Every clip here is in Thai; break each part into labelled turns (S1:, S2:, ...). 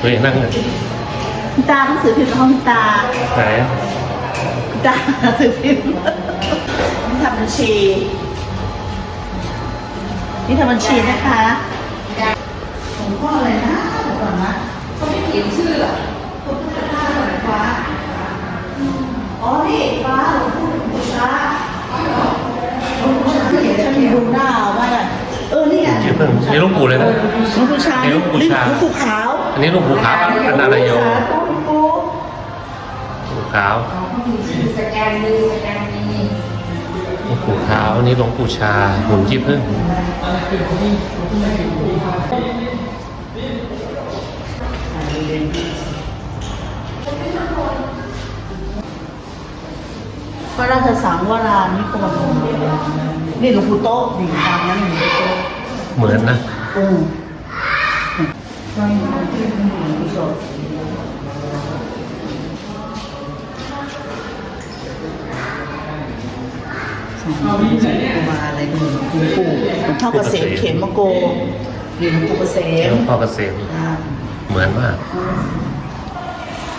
S1: เฮ้ยนั่งเลย
S2: คุณตาหนังสือพิมพ์ในห้องคุณตา
S1: ไหน
S2: คุณตาหนังสือพิมพ์นี่ทำบัญชีนี่ทำบัญชีนะคะหลวงพ่ออะไรนะเดี๋ยวก่อนนะ
S3: เขาไม่เขียนชื่ออะ
S2: พระพุทธทาสหลวงฟ้าอ๋อนี่ฟ้าหลวงพ่อหลวงปู่ช้าหลวงปู่ช้าเดี๋ยวฉันดูหน้าว่าน่ะเออนี่ไง
S1: ชื่อเพิ่งนี่หลูกปู่เลยนะ
S2: หลวงปู่ช้า
S1: นี่หลวงปู่ช้า
S2: หลวงปู่ขาว
S1: อันนี้หลูกปู่ขาวเป็นอะไรโย
S2: หลวงปู่
S1: หลวงปู่ขาว
S3: เขามีชื่อสแกนมือสแกนมี
S1: หลวงปู่ขาวอันนี้หลวงปู่ชาหุ่นขี้ผึ้ง
S2: พระราชสังวรานิกรนี่หลวงปู่โต๊ะนี่ตามนั้นหลวงปู่โต๊ะ
S1: เหมือนนะ
S2: อืม ก็มีคนที่มีหลวงปู่โต๊ะสองคนนี้กูมาอะไรหนึ่งหลวงปู่หลวงพ่อเกษมเขมโกนี่หลวงปู่เกษม
S1: หลวงพ่อเกษม
S2: อ่า
S1: เหมือนมาก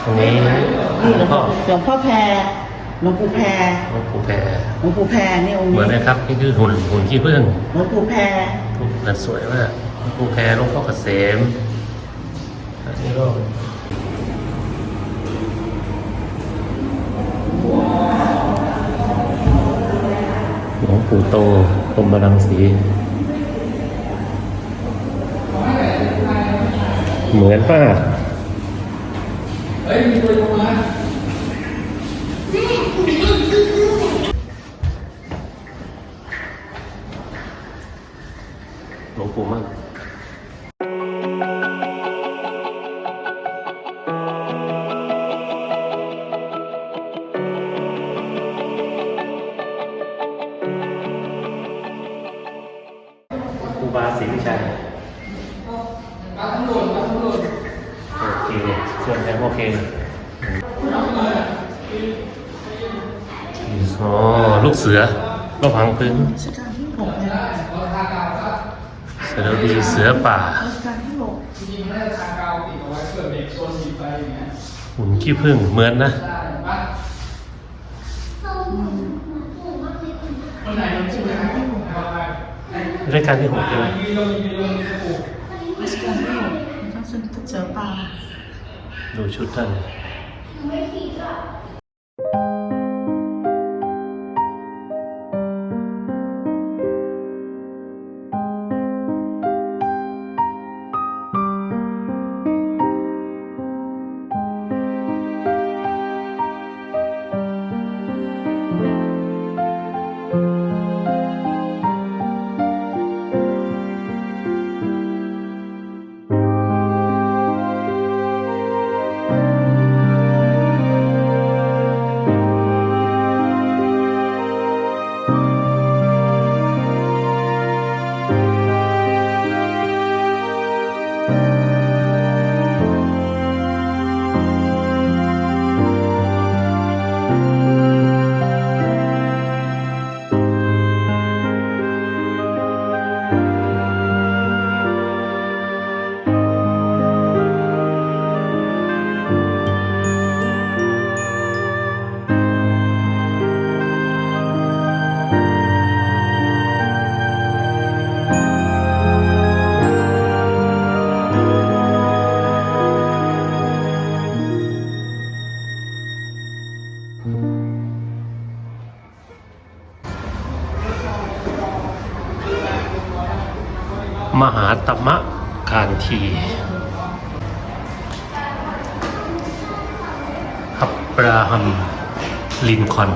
S1: ตรงนี้ห
S2: นี่
S1: ล
S2: หล
S1: ว
S2: ว
S1: ง
S2: ง
S1: พ่อ
S2: หลวงพ่อแพรหลวงปู่แพร
S1: หลวงปู่แพร
S2: หลวงปู่แพรนี่องค์
S1: เหมือน
S2: นี้
S1: นะครับ นี่คือหุ่นหุ่นขี้ผึ้ง
S2: หลวงปู่แพร
S1: มันสวยมากหลวงปู่แพรหลวงพ่อเกษม อันนี้ก็หลวงปู่โตพรหมรังสี เหมือนมากหลวงปู่มั่งาศรีวิชัยโอเคส่วนแทนโอเคอ๋อลูกเสือก็พังพื้น
S2: รัชกาลที่หกเนี่ย
S1: เสือดีเสือป่า
S2: รัชกาลที่หก
S4: จริงๆไม่ได้ทากาวติดเอาไว้เผื่อเด็กโซนหยิบไปอย่างเงี้ย
S1: หุ่นขี้ผึ้งเหมือนนะ
S4: ได้เห็นปะคนไหนมันชื่ออะไรเอาไป
S1: รายการที่หกใช่ไหม
S4: มีลงมีลงมีสบู่
S2: รัชกาลที่หกพระสุนทรเสือป่า
S1: ดูชุดท่าน มหาตมะคานทีอับราฮัมลินคอน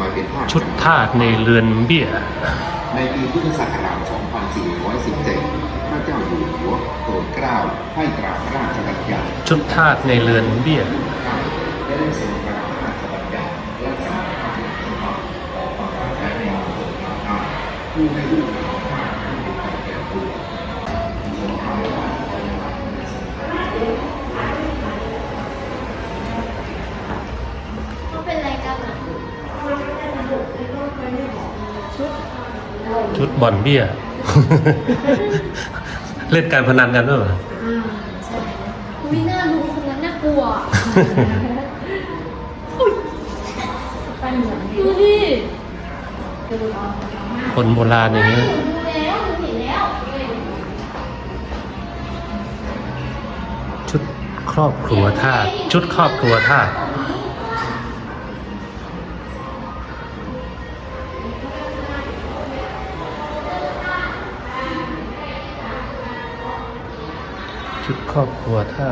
S5: มาเป็นทาส
S1: ชุดทาสในเรือนเบี้ย
S5: ในปีพุทธศักราช 2417 พระเจ้าอยู่หัวโปรดเกล้าให้ตราพระราชบัญญัติ
S1: ชุดทาสในเรือนเบี้ย
S5: ได้ได้ทรงตราพระราชบัญญัติและสั่งห้ามฉบับออกมาใช้ในมณฑลภาคใต้ผู้ไม่รู้ข่าวว่าผู้ ชุ
S1: ดบอลเบี้ย เล่นการพนันกันด้วยเหรอ
S4: อืมใช่อุ้ยน่ารู้คนนั้นน่ากลัวดูดิ
S1: คนโบราณอย่างนี้
S4: หนูดูแล้วหนูเห็นแล้ว
S1: ชุดครอบครัวทาสชุดครอบครัวทาส ชุดครอบครัวถ้า